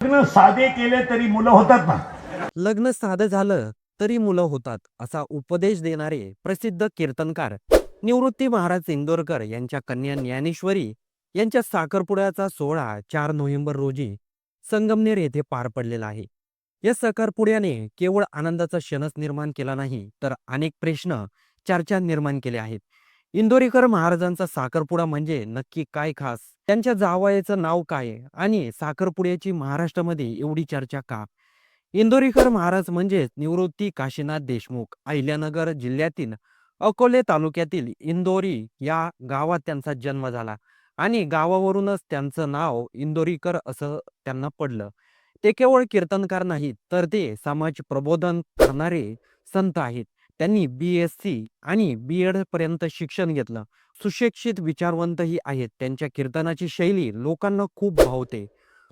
लग्न साधे केले तरी मुलं होतात ना? लग्न साधं झालं तरी मुलं होतात असा उपदेश देणारे प्रसिद्ध कीर्तनकार निवृत्ती महाराज इंदोरकर यांच्या कन्या ज्ञानेश्वरी यांच्या साखरपुड्याचा सोहळा चार नोव्हेंबर रोजी संगमनेर येथे पार पडलेला आहे. या साखरपुड्याने केवळ आनंदाचा क्षणच निर्माण केला नाही तर अनेक प्रश्न चर्चा निर्माण केले आहेत. इंदोरीकर महाराजांचा साखरपुडा म्हणजे नक्की काय खास? त्यांच्या जावयाचं नाव काय आणि साखरपुड्याची महाराष्ट्रामध्ये एवढी चर्चा का? इंदोरीकर महाराज म्हणजेच निवृत्ती काशीनाथ देशमुख. अहिल्यानगर जिल्ह्यातील अकोले तालुक्यातील इंदोरी या गावात त्यांचा जन्म झाला. आणि गावावरूनच त्यांचं नाव इंदोरीकर असं त्यांना पडलं. ते केवळ कीर्तनकार नाहीत तर ते समाज प्रबोधन करणारे संत आहेत. त्यांनी बी एस सी आणि बी एड पर्यंत शिक्षण घेतलं. सुशिक्षित विचारवंतही आहेत. त्यांच्या कीर्तनाची शैली लोकांना खूप भावते.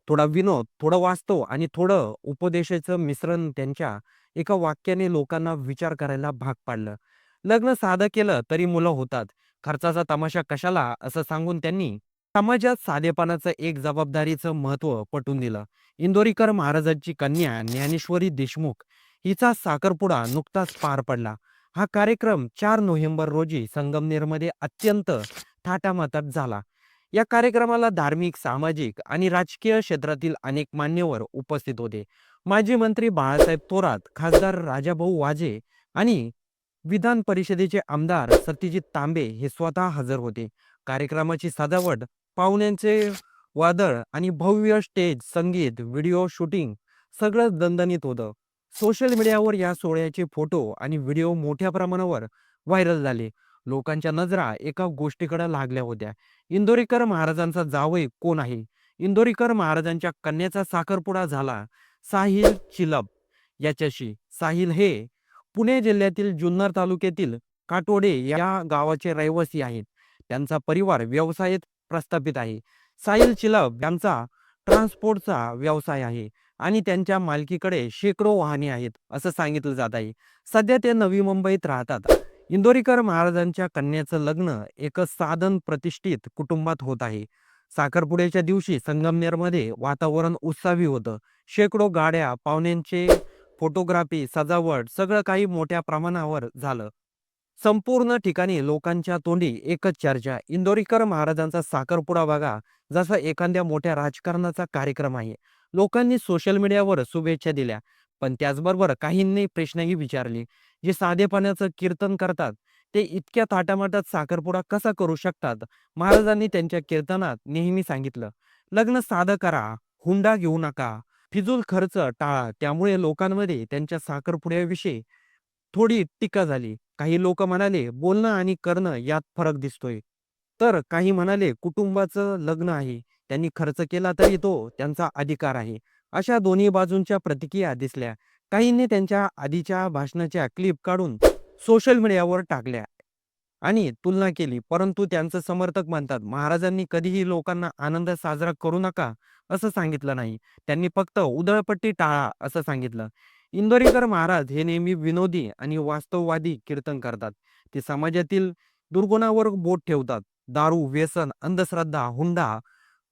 थोडा विनोद थोडं वास्तव आणि थोडं उपदेशाचं मिश्रण त्यांच्या एका वाक्याने लोकांना विचार करायला भाग पाडलं. लग्न साधं केलं तरी मुलं होतात. खर्चाचा तमाशा कशाला असं सांगून त्यांनी समाजात साधेपणाचं एक जबाबदारीचं महत्त्व पटवून दिलं. इंदोरीकर महाराजांची कन्या ज्ञानेश्वरी देशमुख हिचा साखरपुडा नुकताच पार पडला. हा कार्यक्रम चार नोव्हेंबर रोजी संगमनेरमध्ये अत्यंत थाटामाटात झाला. या कार्यक्रमाला धार्मिक सामाजिक आणि राजकीय क्षेत्रातील अनेक मान्यवर उपस्थित होते. माजी मंत्री बाळासाहेब थोरात खासदार राजाभाऊ वाजे आणि विधान परिषदेचे आमदार सत्यजित तांबे हे स्वतः हजर होते. कार्यक्रमाची सजावट पाहुण्यांचे वादळ आणि भव्य स्टेज संगीत व्हिडिओ शूटिंग सगळं दणदणीत होतं. सोशल मीडियावर या सोहळ्याचे फोटो आणि व्हिडिओ मोठ्या प्रमाणावर व्हायरल झाले. लोकांच्या नजरा एका गोष्टीकडे लागल्या होत्या. इंदोरीकर महाराजांचा जावई कोण आहे? इंदोरीकर महाराजांच्या कन्याचा साखरपुडा झाला. साहिल चिलब याच्याशी. साहिल हे पुणे जिल्ह्यातील जुन्नर तालुक्यातील काटोडे या गावाचे रहिवासी आहेत. त्यांचा परिवार व्यवसायात प्रस्थापित आहे. साहिल चिलब यांचा ट्रान्सपोर्टचा व्यवसाय आहे. आणि त्यांच्या मालकीकडे शेकडो वाहने आहेत असं सांगितलं जात आहे. सध्या ते नवी मुंबईत राहतात. इंदोरीकर महाराजांच्या कन्याचं लग्न एक साधन प्रतिष्ठित कुटुंबात होत आहे. साखरपुड्याच्या दिवशी संगमनेरमध्ये वातावरण उत्साही होतं. शेकडो गाड्या पाहुण्यांचे फोटोग्राफी सजावट सगळं काही मोठ्या प्रमाणावर झालं. संपूर्ण ठिकाणी लोकांच्या तोंडी एकच चर्चा. इंदोरीकर महाराजांचा साखरपुडा बघा जसा एखाद्या मोठ्या राजकारणाचा कार्यक्रम आहे. लोकांनी सोशल मीडियावर शुभेच्छा दिल्या. पण त्याचबरोबर काहींनी प्रश्नही विचारले. जे साधेपणाचं कीर्तन करतात ते इतक्या थाटामाटात साखरपुडा कसा करू शकतात? महाराजांनी त्यांच्या कीर्तनात नेहमी सांगितलं लग्न साधं करा हुंडा घेऊ नका फिजूल खर्च टाळा त्यामुळे लोकांमध्ये त्यांच्या साखरपुड्याविषयी थोडी टीका झाली. काही लोक म्हणाले बोलणं आणि करणं यात फरक दिसतोय. तर काही म्हणाले कुटुंबाचं लग्न आहे त्यांनी खर्च केला तरी तो त्यांचा अधिकार आहे. अशा दोन्ही बाजूंच्या प्रतिक्रिया दिसल्या. काहींनी त्यांच्या आधीच्या भाषणाच्या क्लिप काढून सोशल मीडियावर टाकल्या आणि तुलना केली. परंतु त्यांचं समर्थक म्हणतात महाराजांनी कधीही लोकांना आनंद साजरा करू नका असं सांगितलं नाही. त्यांनी फक्त उधळपट्टी टाळा असं सांगितलं. इंदोरीकर महाराज हे नेहमी विनोदी आणि वास्तववादी कीर्तन करतात. ते समाजातील दुर्गुणावर बोट ठेवतात. दारू व्यसन अंधश्रद्धा हुंडा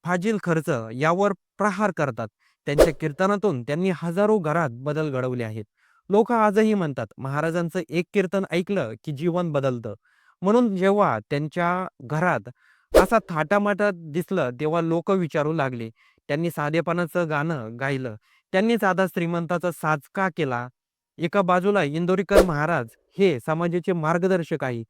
फाजील खर्च यावर प्रहार करतात. त्यांच्या कीर्तनातून त्यांनी हजारो घरात बदल घडवले आहेत. लोक आजही म्हणतात महाराजांचं एक कीर्तन ऐकलं की जीवन बदलतं. म्हणून जेव्हा त्यांच्या घरात असा थाटामाटात दिसलं तेव्हा लोक विचारू लागले. त्यांनी साधेपणाचं गाणं गायलं. त्यांनीच आता श्रीमंताचा साज का केला. एका बाजूला इंदोरीकर महाराज हे समाजाचे मार्गदर्शक आहे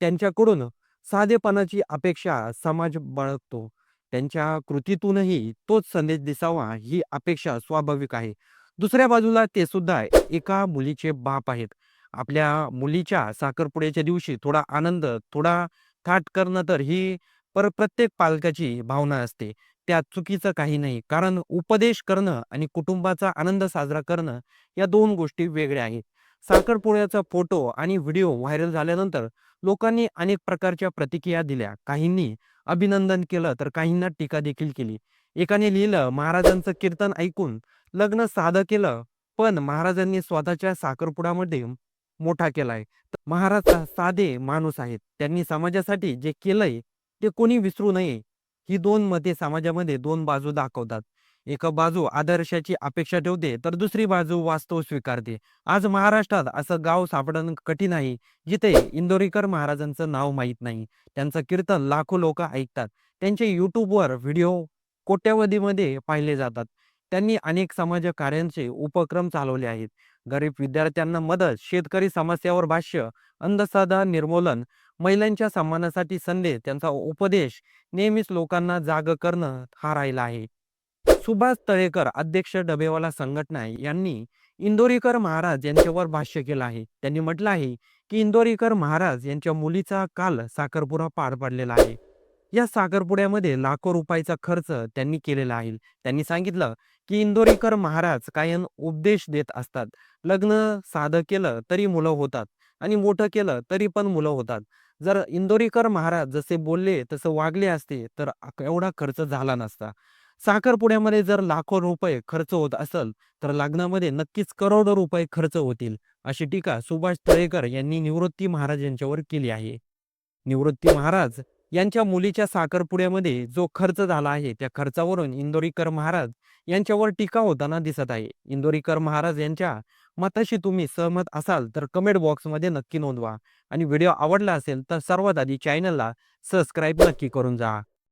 त्यांच्याकडून साधेपणाची अपेक्षा समाज बाळगतो. त्यांच्या कृतीतूनही तोच संदेश दिसावा ही अपेक्षा स्वाभाविक आहे. दुसऱ्या बाजूला ते सुद्धा एका मुलीचे बाप आहेत. आपल्या मुलीच्या साखरपुड्याच्या दिवशी थोडा आनंद थोडा थाट करणं तर ही पर प्रत्येक पालकाची भावना असते. त्यात चुकीचं काही नाही. कारण उपदेश करणं आणि कुटुंबाचा आनंद साजरा करणं या दोन गोष्टी वेगळ्या आहेत. साखरपुड्याचा फोटो आणि व्हिडिओ व्हायरल झाल्यानंतर लोकांनी अनेक प्रकारच्या प्रतिक्रिया दिल्या. काहींनी अभिनंदन केलं तर काहींना टीका देखील केली. एकाने लिहिलं महाराजांचं कीर्तन ऐकून लग्न साधं केलं पण महाराजांनी स्वतःच्या साखरपुडामध्ये मोठा केलाय. महाराज साधे माणूस आहेत. त्यांनी समाजासाठी जे केलंय ते कोणी विसरू नये. ही दोन मते समाजामध्ये दोन बाजू दाखवतात. एक बाजू आदर्शाची अपेक्षा ठेवते तर दुसरी बाजू वास्तव स्वीकारते. आज महाराष्ट्रात असं गाव सापडणं कठीण आहे जिथे इंदोरीकर महाराजांचं नाव माहीत नाही. त्यांचं कीर्तन लाखो लोक ऐकतात. त्यांचे यूट्यूबवर व्हिडिओ कोट्यावधीमध्ये पाहिले जातात. त्यांनी अनेक समाज कार्यांचे उपक्रम चालवले आहेत. गरीब विद्यार्थ्यांना मदत शेतकरी समस्यावर भाष्य अंधश्रद्धा निर्मूलन महिलांच्या सन्मानासाठी संदेश त्यांचा उपदेश नेहमीच लोकांना जाग करणं हा राहिला आहे. सुभाष तळेकर अध्यक्ष डबेवाला संघटना यांनी इंदोरीकर महाराज यांच्यावर भाष्य केलं आहे. त्यांनी म्हटलं आहे की इंदोरीकर महाराज यांच्या मुलीचा काल साखरपुडा पार पडलेला आहे. या साखरपुड्यामध्ये लाखो रुपयाचा खर्च त्यांनी केलेला आहे. त्यांनी सांगितलं की इंदोरीकर महाराज कायम उपदेश देत असतात. लग्न साधं केलं तरी मुलं होतात आणि मोठं केलं तरी पण मुलं होतात. जर इंदोरीकर महाराज जसे बोलले तसं वागले असते तर एवढा खर्च झाला नसता. साखरपुड्यामध्ये जर लाखो रुपये खर्च होत असेल तर लग्नामध्ये नक्कीच करोडो रुपये खर्च होतील अशी टीका सुभाष तळेकर यांनी निवृत्ती महाराज यांच्यावर केली आहे. निवृत्ती महाराज यांच्या मुलीच्या साखरपुड्यामध्ये जो खर्च झाला आहे त्या खर्चावरून इंदोरीकर महाराज यांच्यावर टीका होताना दिसत आहे. इंदोरीकर महाराज यांच्या मताशी तुम्ही सहमत असाल तर कमेंट बॉक्समध्ये नक्की नोंदवा. आणि व्हिडिओ आवडला असेल तर सर्वात आधी चॅनलला सबस्क्राईब नक्की करून जा.